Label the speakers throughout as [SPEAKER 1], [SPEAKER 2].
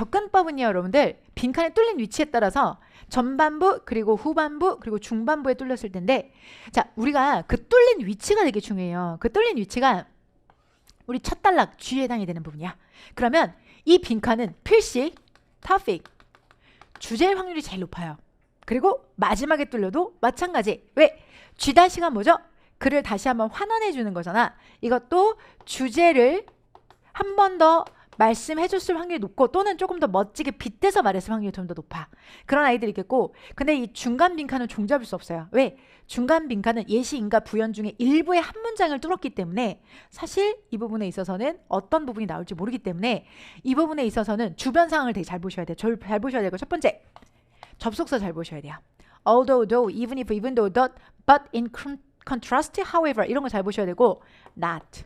[SPEAKER 1] 접근법은요, 여러분들 빈칸에 뚫린 위치에 따라서 전반부 그리고 후반부 그리고 중반부에 뚫렸을 텐데 자 우리가 그 뚫린 위치가 되게 중요해요. 그 뚫린 위치가 우리 첫 단락 G에 해당이 되는 부분이야. 그러면 이 빈칸은 필시, topic, 주제일 확률이 제일 높아요. 그리고 마지막에 뚫려도 마찬가지. 왜? G 다시가 뭐죠? 글을 다시 한번 환원해 주는 거잖아. 이것도 주제를 한 번 더 말씀해 줬을 확률이 높고 또는 조금 더 멋지게 빗대서 말했을 확률이 좀 더 높아. 그런 아이들이 있겠고 근데 이 중간 빈칸은 종잡을 수 없어요. 왜? 중간 빈칸은 예시, 인가, 부연 중에 일부의 한 문장을 뚫었기 때문에 사실 이 부분에 있어서는 어떤 부분이 나올지 모르기 때문에 이 부분에 있어서는 주변 상황을 되게 잘 보셔야 돼요. 절- 잘 보셔야 되고 첫 번째 접속사 잘 보셔야 돼요. although, though, even if, even though, that, but in con- contrast, however 이런 거 잘 보셔야 되고 not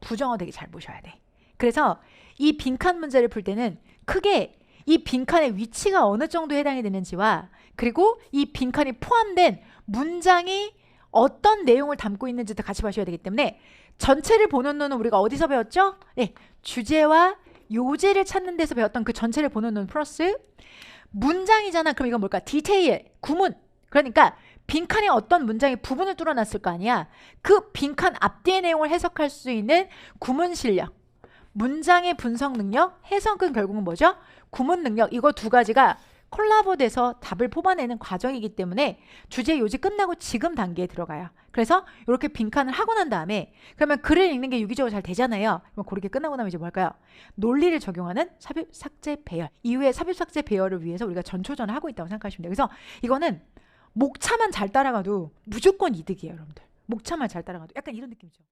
[SPEAKER 1] 부정어 되게 잘 보셔야 돼. 그래서 이 빈칸 문제를 풀 때는 크게 이 빈칸의 위치가 어느 정도 해당이 되는지와 그리고 이 빈칸이 포함된 문장이 어떤 내용을 담고 있는지도 같이 봐셔야 되기 때문에 전체를 보는 눈은 우리가 어디서 배웠죠? 네, 주제와 요제를 찾는 데서 배웠던 그 전체를 보는 눈 플러스 문장이잖아. 그럼 이건 뭘까? 디테일, 구문. 그러니까 빈칸에 어떤 문장의 부분을 뚫어놨을 거 아니야. 그 빈칸 앞뒤의 내용을 해석할 수 있는 구문 실력. 문장의 분석 능력, 해석은 결국은 뭐죠? 구문 능력. 이거 두 가지가 콜라보돼서 답을 뽑아내는 과정이기 때문에 주제 요지 끝나고 지금 단계에 들어가요. 그래서 이렇게 빈칸을 하고 난 다음에 그러면 글을 읽는 게 유기적으로 잘 되잖아요. 그럼 그렇게 끝나고 나면 이제 뭐 할까요? 논리를 적용하는 삽입 삭제 배열. 이후에 삽입 삭제 배열을 위해서 우리가 전초전을 하고 있다고 생각하시면 돼요. 그래서 이거는 목차만 잘 따라가도 무조건 이득이에요, 여러분들. 목차만 잘 따라가도 약간 이런 느낌이죠.